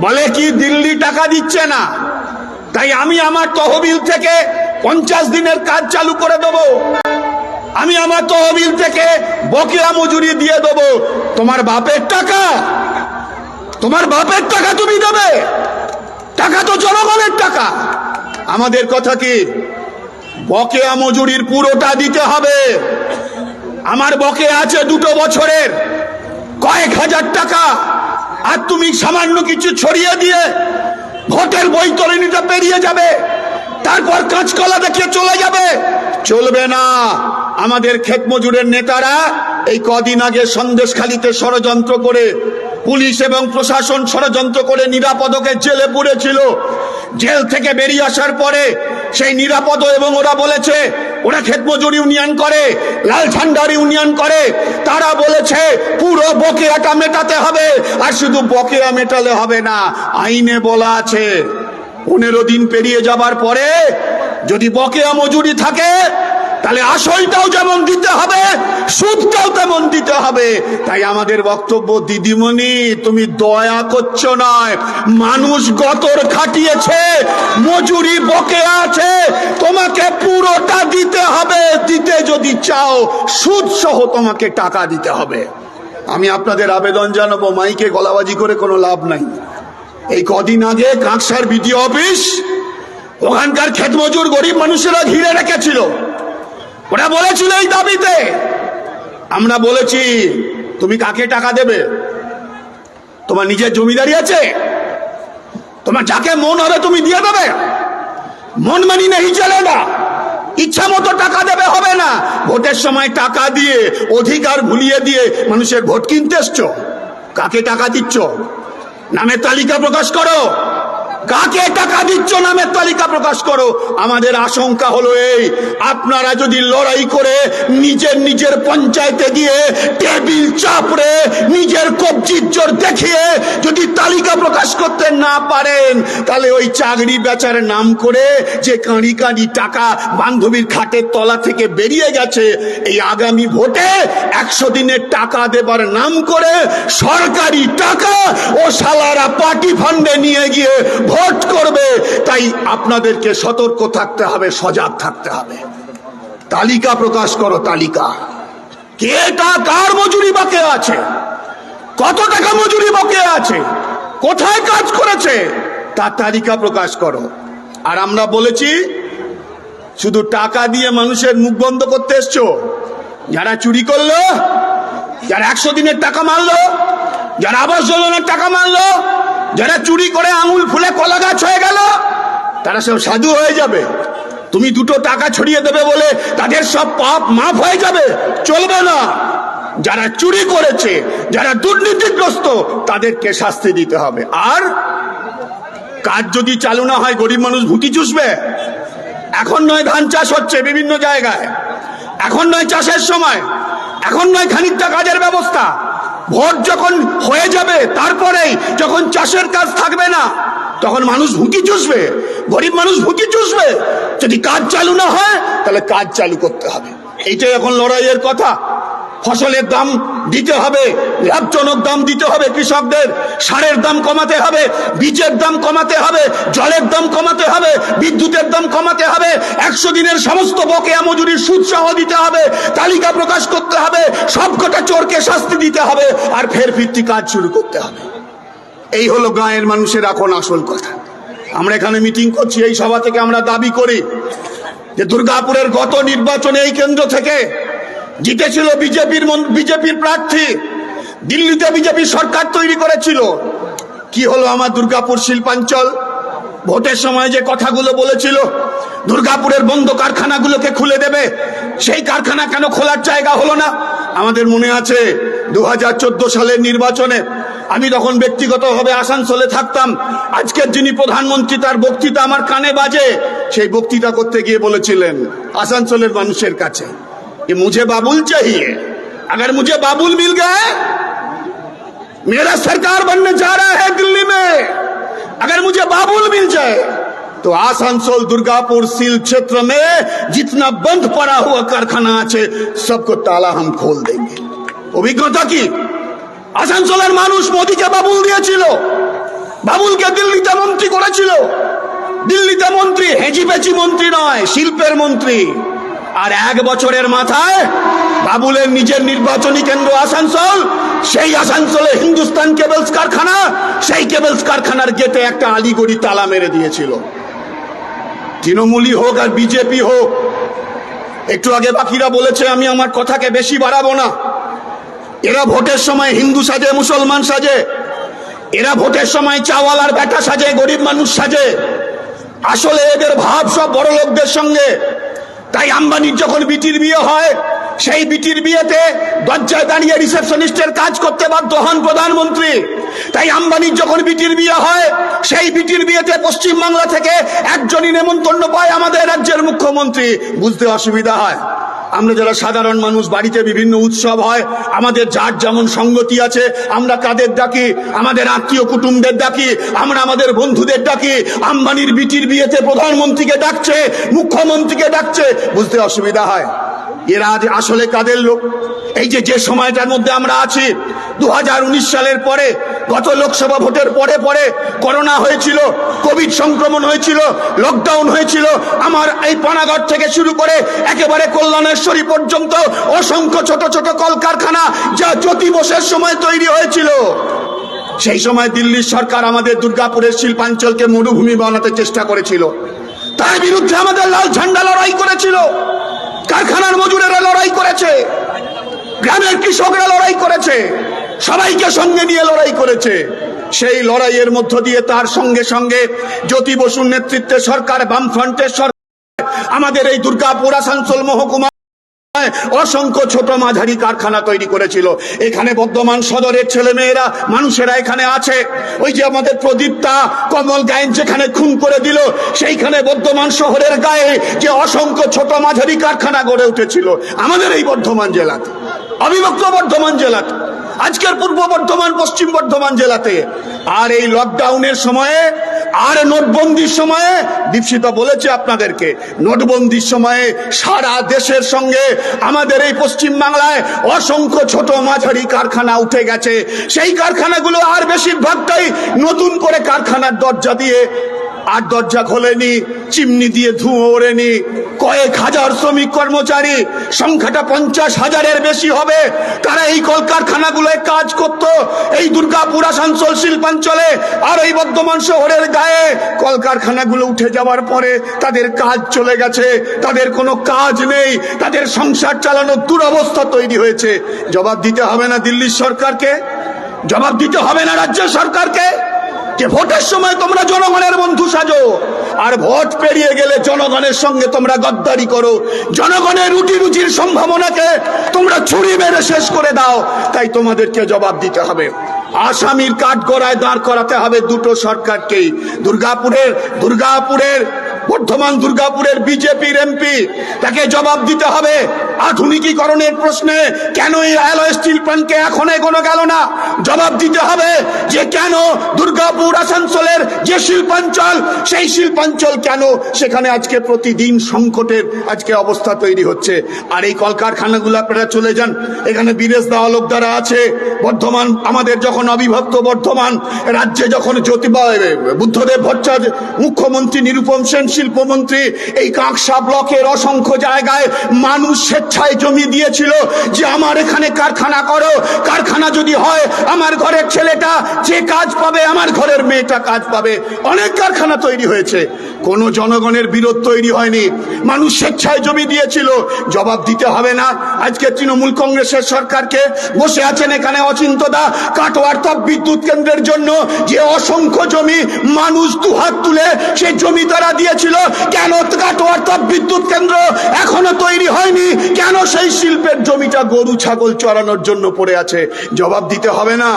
বলে কি দিল্লি টাকা দিচ্ছে না? তাই আমি আমার তহবিল থেকে পঞ্চাশ দিনের কাজ চালু করে দেব। আমি আমার তহবিল থেকে বকেয়া মজুরি দিয়ে দেব। তোমার বাপের টাকা? তোমার বাপের টাকা তুমি দেবে? টাকা তো জনগণের টাকা। আমাদের কথা কি? বকেয়া মজুরির পুরোটা দিতে হবে। আমার বকে আছে দুটো বছরের। কয়েক হাজার টাকা। আর তুমি সামান্য কিছু ছড়িয়ে দিয়ে ভোটের বৈতরণীটা পেরিয়ে যাবে। তারপর কাঁচকলা দেখিয়ে চলে যাবে। চলবে না। আমাদের ক্ষেত মজুরের নেতারা এই কদিন আগে সন্দেশখালিতে ষড়যন্ত্র করে পুলিশ এবং প্রশাসন ষড়যন্ত্র করে নিরাপদকে জেলে পুড়েছিল জেল থেকে বেরিয়ে আসার পরে সেই নিরাপদ এবং ওরা বলেছে ওরা ক্ষেতমজুর ইউনিয়ন করে, লাল ঝান্ডার ইউনিয়ন করে। তারা বলেছে, পুরো বকেয়াটা মেটাতে হবে, আর শুধু বকেয়া মেটালে হবে না, আইনে বলা আছে। পনেরো দিন পেরিয়ে যাবার পরে যদি বকেয়া মজুরি থাকে তাহলে আসলটাও যেমন দিতে হবে, সুদটাও তেমন দিতে হবে। তাই আমাদের বক্তব্য, দিদিমণি, তুমি দয়া করছ নয়। মানুষ গতর খাটিয়েছে, মজুরি বকে আছে, তোমাকে পুরোটা দিতে হবে। দিতে যদি চাও, সুদ সহ তোমাকে টাকা দিতে হবে। আমি আপনাদের আবেদন জানাব, মাইকে গলাবাজি করে কোনো লাভ নাই। এই কদিন আগে কাঁকসার বিডিও অফিস, ওখানকার ক্ষেত মজুর গরিব মানুষেরা ঘিরে রেখেছিল। ওরা বলেছিল এই দাবিতে। আমরা বলেছি, তুমি কাকে টাকা দেবে? তোমার নিজের জমিদারি আছে? তোমার যাকে মন হবে তুমি দিয়ে দেবে? মন মানি নেই চলে না। ইচ্ছা মতো টাকা দেবে হবে না। ভোটের সময় টাকা দিয়ে, অধিকার ভুলিয়ে দিয়ে মানুষের ভোট কিনতে এসছো। কাকে টাকা দিচ্ছ? নামের তালিকা প্রকাশ করো। কাকে টাকা দিচ্ছ নামের তালিকা প্রকাশ করো? আমাদের আশঙ্কা হলো এই, আপনারা যদি লড়াই করে নিজের নিজের পঞ্চায়েতে গিয়ে টেবিল চাপড়ে নিজের কবজির জোর দেখিয়ে যদি তালিকা প্রকাশ করতে না পারেন, তাহলে ওই চাকরি বেচার নাম করে যে কাঁড়ি কাঁড়ি টাকা বান্ধবীর খাটের তলা থেকে বেরিয়ে গেছে, এই আগামী ভোটে একশো দিনের টাকা দেবার নাম করে সরকারি টাকা ও সালারা পার্টি ফান্ডে নিয়ে গিয়ে ভোট করবে, তাই আপনাদেরকে সতর্ক থাকতে হবে, সজাগ থাকতে হবে। তালিকা প্রকাশ করো, তালিকা। কে কার মজুরি বাকে আছে? কত টাকা মজুরি বকে আছে? কোথায় কাজ করেছে? তার তালিকা প্রকাশ করো। আর আমরা বলেছি, শুধু টাকা দিয়ে মানুষের মুখ বন্ধ করতে এসছো। যারা চুরি করল, যারা একশো দিনের টাকা মারলো, যারা আবাস যোজনার টাকা মারলো যারা চুরি করে আঙুল ফুলে কলা গাছ হয়ে গেল, তারা সব সাধু হয়ে যাবে। তুমি দুটো টাকা ছড়িয়ে দেবে বলে তাদের সব পাপ মাফ হয়ে যাবে। চলবে না। যারা চুরি করেছে, যারা দুর্নীতিগ্রস্ত, তাদেরকে শাস্তি দিতে হবে। আর কাজ যদি চালু না হয়, গরিব মানুষ ভুটি চুষবে। এখন নয় ধান চাষ হচ্ছে বিভিন্ন জায়গায়। এখন নয় চাষের সময়। এখন নয় খানিকটা কাজের ব্যবস্থা। ভোট যখন হয়ে যাবে, তারপরেই যখন চাষের কাজ থাকবে না, তখন মানুষ ভুকি চুষবে, গরিব মানুষ ভুকি চুষবে। যদি কাজ চালু না হয়, তাহলে কাজ চালু করতে হবে। এইটাই এখন লড়াইয়ের কথা। ফসলের দাম দিতে হবে, লাভজনক দাম দিতে হবে কৃষকদের, সারের দাম কমাতে হবে, বীজের দাম কমাতে হবে, জলের দাম কমাতে হবে, বিদ্যুতের দাম কমাতে হবে, একশো দিনের সমস্ত বকেয়া মজুরির সুদ সহ দিতে হবে, তালিকা প্রকাশ করতে হবে, সবকটা চোরকে শাস্তি দিতে হবে, আর ফের ফিরতি কাজ শুরু করতে হবে। এই হলো গাঁয়ের মানুষের এখন আসল কথা। আমরা এখানে মিটিং করছি, এই সভা থেকে আমরা দাবি করি যে দুর্গাপুরের গত নির্বাচনে এই কেন্দ্র থেকে জিতেছিল বিজেপির বিজেপির প্রার্থী। দিল্লিতে বিজেপি সরকার তৈরি করেছিল। কি হলো আমার দুর্গাপুর শিল্পাঞ্চল? ভোটের সময় যে কথাগুলো বলেছিল, দুর্গাপুরের বন্ধ কারখানাগুলোকে খুলে দেবে। সেই কারখানা কেন খোলার জায়গা হলো না? আমাদের মনে আছে দু হাজার চোদ্দ সালের নির্বাচনে আমি তখন ব্যক্তিগতভাবে আসানসোলে থাকতাম, আজকের যিনি প্রধানমন্ত্রী, তার বক্তৃতা আমার কানে বাজে। সেই বক্তৃতা করতে গিয়ে বলেছিলেন, আসানসোলের মানুষের কাছে। कि मुझे बाबुल चाहिए अगर मुझे बाबुल मिल गए मेरा सरकार बनने जा रहा है दिल्ली में अगर मुझे बाबुल मिल जाए तो आसनसोल दुर्गापुर सील क्षेत्र में जितना बंद पड़ा हुआ कारखाना আছে सबको ताला हम खोल देंगे অভিজ্ঞতা কি আসানসোলের মানুষ মোদীকে বাবুল দিয়েছিল বাবুলকে দিল্লিতে মন্ত্রী করেছিল দিল্লিতে মন্ত্রী হেজি পেচি মন্ত্রী নয় শিল্পের মন্ত্রী আর এক বছরের মাথায় বাবুলের নিজের নির্বাচনী কেন্দ্র আসানসোল, সেই আসানসোলে হিন্দুস্তান কেবলস কারখানা, সেই কেবলস কারখানার গেটে একটা আলিগড়ি তালা মেরে দিয়েছিল। তৃণমূলই হোক আর বিজেপি হোক, একটু আগে বাকিরা বলেছে, আমি আমার কথাকে বেশি বাড়াবো না। এরা ভোটের সময় হিন্দু সাজে, মুসলমান সাজে। এরা ভোটের সময় চাওয়ালার বেটা সাজে, গরিব মানুষ সাজে। আসলে এদের ভাব সব বড় লোকদের সঙ্গে। তাই আম্বানির যখন বিটির বিয়ে হয়, সেই বিটির বিয়েতে দরজায় দাঁড়িয়ে রিসেপশনিস্টের কাজ করতে বাধ্য হন প্রধানমন্ত্রী। তাই আম্বানির যখন বিটির বিয়ে হয়, সেই বিটির বিয়েতে পশ্চিমবাংলা থেকে একজনই নেমন্তন্ন পায় আমাদের রাজ্যের মুখ্যমন্ত্রী। বুঝতে অসুবিধা হয়। আমরা যারা সাধারণ মানুষ, বাড়িতে বিভিন্ন উৎসব হয়, আমাদের যার যেমন সঙ্গতি আছে, আমরা কাদের ডাকি, আমাদের আত্মীয় কুটুমদের ডাকি, আমরা আমাদের বন্ধুদের ডাকি, আম্বানির বিটির বিয়েতে প্রধানমন্ত্রীকে ডাকছে, মুখ্যমন্ত্রীকে ডাকছে, বুঝতে অসুবিধা হয়। এরা আজ আসলে কাদের লোক? এই যে যে সময়টার মধ্যে আমরা আছি, দুহাজার উনিশ সালের পরে, গত লোকসভা ভোটের পরে পরে করোনা হয়েছিল, কোভিড সংক্রমণ হয়েছিল লকডাউন হয়েছিল, আমার এই পানাগড় থেকে শুরু করে একেবারে কল্যাণেশ্বরী পর্যন্ত অসংখ্য ছোট ছোট কলকারখানা যা জ্যোতি বোসের সময় তৈরি হয়েছিল। সেই সময় দিল্লির সরকার আমাদের দুর্গাপুরের শিল্পাঞ্চলকে মরুভূমি বানাতে চেষ্টা করেছিল। তার বিরুদ্ধে আমাদের লাল ঝান্ডা লড়াই করেছিল। কারখানার মজুরেরা লড়াই করেছে। গ্রামের কৃষকরা লড়াই করেছে। সবাইকে সঙ্গে নিয়ে লড়াই করেছে। সেই লড়াইয়ের মধ্য দিয়ে তার সঙ্গে সঙ্গে জ্যোতি বসুর নেতৃত্বে সরকার, বামফ্রন্টের সরকার, আমাদের এই দুর্গাপুর আসানসোল মহকুমা অসংখ্য ছোট মাঝারি কারখানা তৈরি করেছিল। এখানে বর্ধমান সদরের ছেলে মেয়েরা মানুষেরা এখানে আছে। ওই যে আমাদের প্রদীপটা কমল গায়েন যেখানে খুন করে দিল, সেইখানে বর্ধমান শহরের গায়ে যে অসংখ্য ছোট মাঝারি কারখানা গড়ে উঠেছিল, আমাদের এই বর্ধমান জেলাতে। অবিভক্ত বর্ধমান জেলাতে। আজকের পূর্ব বর্ধমান, পশ্চিম বর্ধমান জেলাতে। আর এই লকডাউনের সময়ে, আর নোটবন্দির সময়ে, দীপশিত বলেছে আপনাদেরকে, নোটবন্দির সময়ে সারা দেশের সঙ্গে আমাদের এই পশ্চিম বাংলায় অসংখ্য ছোট মাঝারি কারখানা উঠে গেছে। সেই কারখানাগুলো আর বেশিরভাগটাই নতুন করে কারখানার দরজা দিয়ে আর দরজা খোলেনি, চিমনি দিয়ে ধুঁয়ো ওড়েনি। কয়েক হাজার শ্রমিক কর্মচারী, সংখ্যাটা পঞ্চাশ হাজারের বেশি হবে। তারা এই কলকারখানাগুলোয় কাজ করত। এই দুর্গাপুর আসানসোল শিল্পাঞ্চলে আর এই বর্ধমান শহরের গায়ে কলকারখানাগুলো উঠে যাওয়ার পরে তাদের কাজ চলে গেছে। তাদের কোনো কাজ নেই। তাদের সংসার চালানোর দুরবস্থা তৈরি হয়েছে। জবাব দিতে হবে না দিল্লির সরকারকে। জবাব দিতে হবে না রাজ্য সরকারকে। যে ভোটের সময় তোমরা জনগণের বন্ধু সাজো। আর ভোট পেরিয়ে গেলে জনগণের সঙ্গে তোমরা গদ্দারি করো। জনগণের রুটি রুচির সম্ভাবনাকে তোমরা ছুরি মেরে শেষ করে দাও। তাই তোমাদেরকে জবাব দিতে হবে। আসামির কাঠ গড়ায় দাঁড় করাতে হবে দুটো সরকারকেই। দুর্গাপুরের দুর্গাপুরের বর্ধমান দুর্গাপুরের বিজেপির এমপি, তাকে জবাব দিতে হবে আধুনিকীকরণের প্রশ্নে, কেন এই অ্যালয় স্টিল প্ল্যান্টকে এখন এগোনো গেল না? জবাব দিতে হবে যে কেন দুর্গাপুর আসানসোলের যে শিল্পাঞ্চল, সেই শিল্পাঞ্চল কেন সেখানে আজকে প্রতিদিন সংকটের আজকে অবস্থা তৈরি হচ্ছে? আর এই কলকারখানাগুলো আপনারা চলে যান, এখানে বিদেশ দেওয়া লোক দ্বারা আছে, বর্ধমান, আমাদের যখন অবিভক্ত বর্ধমান, রাজ্যে যখন জ্যোতিবা বুদ্ধদেব ভট্টাচার্য, মুখ্যমন্ত্রী নিরুপম সেন শিল্পমন্ত্রী, এই কাঁকসা ব্লকের অসংখ্য জায়গায় মানুষ স্বেচ্ছায় জমি দিয়েছিল যে আমার এখানে কারখানা করো। কারখানা যদি হয়, আমার ঘরের ছেলেটা যে কাজ পাবে, আমার ঘরের মেয়েটা কাজ পাবে। অনেক কারখানা তৈরি হয়েছে। কোনো জনগণের বিরোধ তৈরি হয়নি। মানুষ স্বেচ্ছায় জমি দিয়েছিল, জবাব দিতে হবে না। আজকে তৃণমূল কংগ্রেসের সরকারকে বসে আছেন এখানে অচিন্তদা কাটোয়ার তাপ বিদ্যুৎ কেন্দ্রের জন্য যে অসংখ্য জমি মানুষ দুহাত তুলে সেই জমি তারা দিয়েছিল, কেন কাটোয়ার তাপ বিদ্যুৎ কেন্দ্র এখনও তৈরি হয়নি? কেন সেই শিল্পের জমিটা গরু, ছাগল চড়ানোর জন্য পড়ে আছে? জবাব দিতে হবে না।